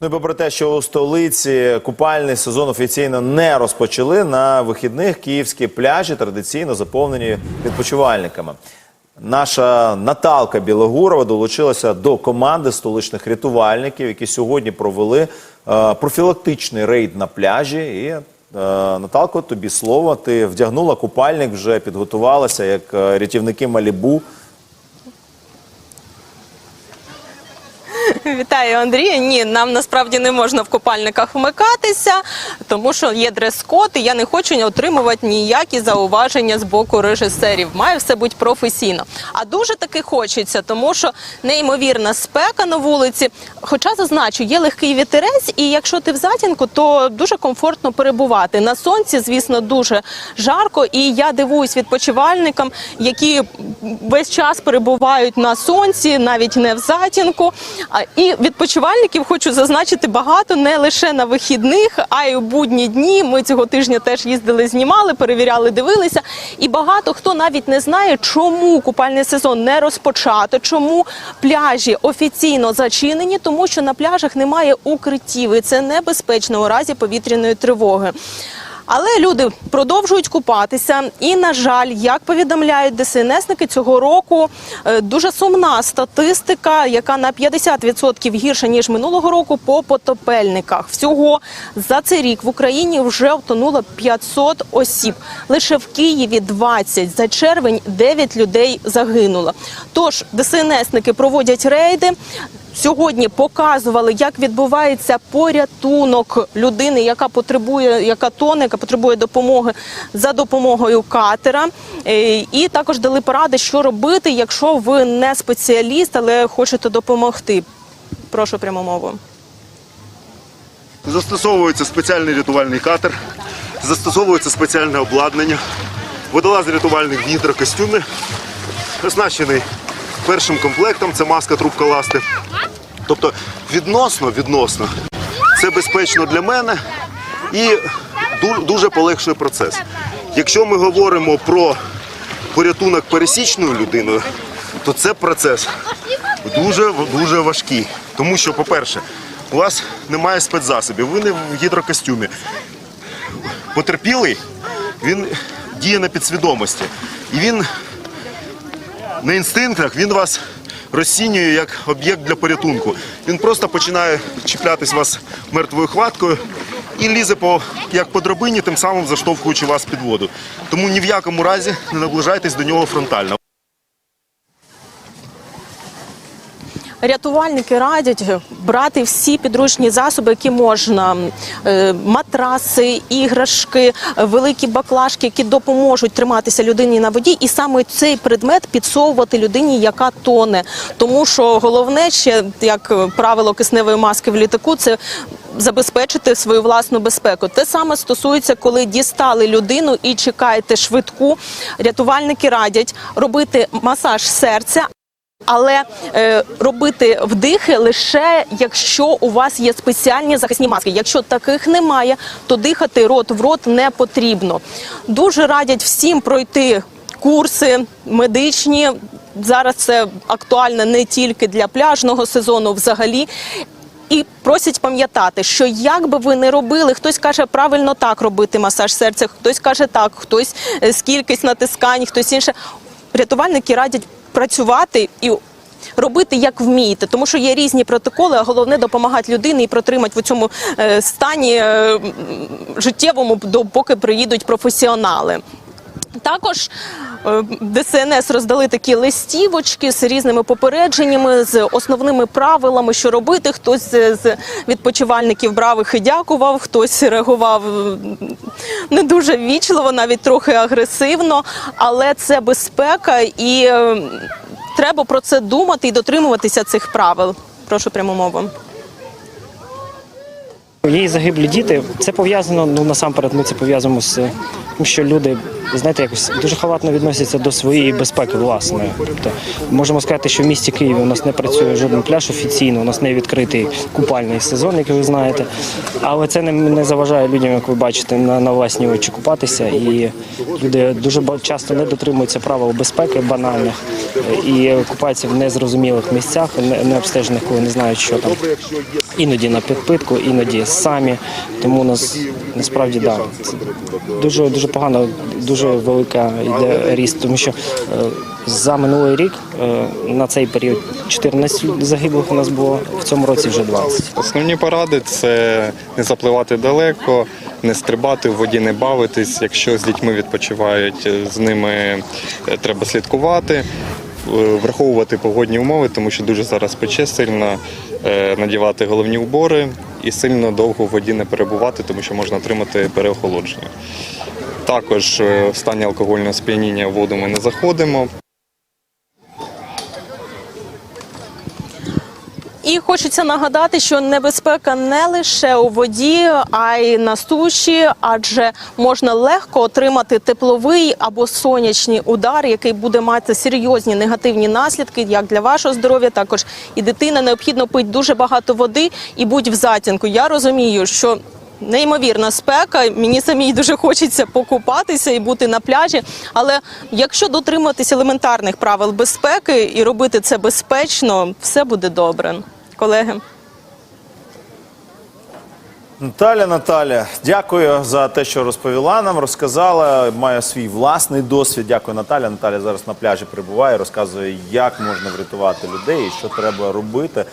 Ну і попри те, що у столиці купальний сезон офіційно не розпочали на вихідних київські пляжі традиційно заповнені відпочивальниками. Наша Наталка Білогурова долучилася до команди столичних рятувальників, які сьогодні провели е, профілактичний рейд на пляжі. І е, Наталко, тобі слово. Ти вдягнула купальник, вже підготувалася як е, рятівники Малібу. Вітаю, Андрія. Ні, нам насправді не можна в купальниках вмикатися, тому що є дрес-код, і я не хочу отримувати ніякі зауваження з боку режисерів. Має все бути професійно. А дуже таки хочеться, тому що неймовірна спека на вулиці. Хоча зазначу, є легкий вітерець, і якщо ти в затінку, то дуже комфортно перебувати. На сонці, звісно, дуже жарко, і я дивуюсь відпочивальникам, які весь час перебувають на сонці, навіть не в затінку. І відпочивальників хочу зазначити багато не лише на вихідних, а й у будні дні. Ми цього тижня теж їздили, знімали, перевіряли, дивилися. І багато хто навіть не знає, чому купальний сезон не розпочато, чому пляжі офіційно зачинені, тому що на пляжах немає укриттів, і це небезпечно у разі повітряної тривоги. Але люди продовжують купатися, і на жаль, як повідомляють ДСНСники, цього року е, дуже сумна статистика, яка на 50% гірша ніж минулого року по потопельниках. Всього за цей рік в Україні вже втонуло 500 осіб. Лише в Києві 20. За червень 9 людей загинуло. Тож ДСНСники проводять рейди. Сьогодні показували, як відбувається порятунок людини, яка потребує, яка тоне, яка потребує допомоги за допомогою катера. Е, І також дали поради, що робити, якщо ви не спеціаліст, але хочете допомогти. Прошу пряму мову. Застосовується спеціальний рятувальний катер, застосовується спеціальне обладнання, водолаз рятувальних в гідрокостюмі, оснащений першим комплектом, це маска трубка ласти. Тобто відносно, відносно, це безпечно для мене і дуже полегшує процес. Якщо ми говоримо про порятунок пересічною людиною, то це процес дуже дуже важкий. Тому що, по-перше, у вас немає спецзасобів, ви не в гідрокостюмі. Потерпілий, він діє на підсвідомості. І він на інстинктах він вас розцінює як об'єкт для порятунку. Він просто починає чіплятись вас мертвою хваткою і лізе по як по драбині, тим самим заштовхуючи вас під воду. Тому ні в якому разі не наближайтесь до нього фронтально. Рятувальники радять брати всі підручні засоби, які можна: Е, матраси, іграшки, е, великі баклажки, які допоможуть триматися людині на воді, і саме цей предмет підсовувати людині, яка тоне. Тому що головне ще як е, правило кисневої маски в літаку, це забезпечити свою власну безпеку. Те саме стосується, коли дістали людину і чекаєте швидку. Рятувальники радять робити масаж серця. Але е, робити вдихи лише якщо у вас є спеціальні захисні маски. Якщо таких немає, то дихати рот в рот не потрібно. Дуже радять всім пройти курси медичні. Зараз це актуально не тільки для пляжного сезону, взагалі. І просять пам'ятати, що як би ви не робили, хтось каже правильно так робити масаж серця, хтось каже так, хтось е, з кількість натискань, хтось інше. Рятувальники радять працювати і робити як вмієте, тому що є різні протоколи, а головне допомагати людині і протримати в цьому е, стані е, життєвому, поки приїдуть професіонали. Також ДСНС роздали такі листівочки з різними попередженнями, з основними правилами, що робити. Хтось з відпочивальників брав їх і дякував, хтось реагував е, не дуже вічливо, навіть трохи агресивно. Але це безпека, і е, треба про це думати і дотримуватися цих правил. Прошу пряму мову. Є і загиблі діти. Це пов'язано, ну насамперед, ми це пов'язуємо з тим, що люди, знаєте, якось дуже халатно відносяться до своєї безпеки власної. Тобто, можемо сказати, що в місті Києві у нас не працює жоден пляж офіційно, у нас не відкритий купальний сезон, як ви знаєте. Але це не, не заважає людям, як ви бачите, на, на власні очі купатися. І люди дуже часто не дотримуються правил безпеки банальних і купаються в незрозумілих місцях, не- необстежених, коли не знають, що там іноді на підпитку, іноді самі. Тому у нас насправді да, дуже дуже погано, дуже велика йде ріст, тому що е, за минулий рік е, на цей період 14 загиблих у нас було в цьому році вже 20. Основні поради це не запливати далеко, не стрибати в воді, не бавитись. Якщо з дітьми відпочивають, з ними е, треба слідкувати, е, враховувати погодні умови, тому що дуже зараз пече сильно, е, надівати головні убори і сильно довго в воді не перебувати, тому що можна отримати переохолодження. Також е, в стані алкогольного сп'яніння в воду ми не заходимо. І хочеться нагадати, що небезпека не лише у воді, а й на суші, адже можна легко отримати тепловий або сонячний удар, який буде мати серйозні негативні наслідки як для вашого здоров'я, також і дитина необхідно пити дуже багато води і будь в затінку. Я розумію, що Неймовірна спека, мені самій дуже хочеться покупатися і бути на пляжі. Але якщо дотримуватися елементарних правил безпеки і робити це безпечно, все буде добре. Колеги. Наталя, Наталя, дякую за те, що розповіла нам, розказала. Має свій власний досвід. Дякую, Наталя. Наталя зараз на пляжі перебуває, розказує, як можна врятувати людей і що треба робити.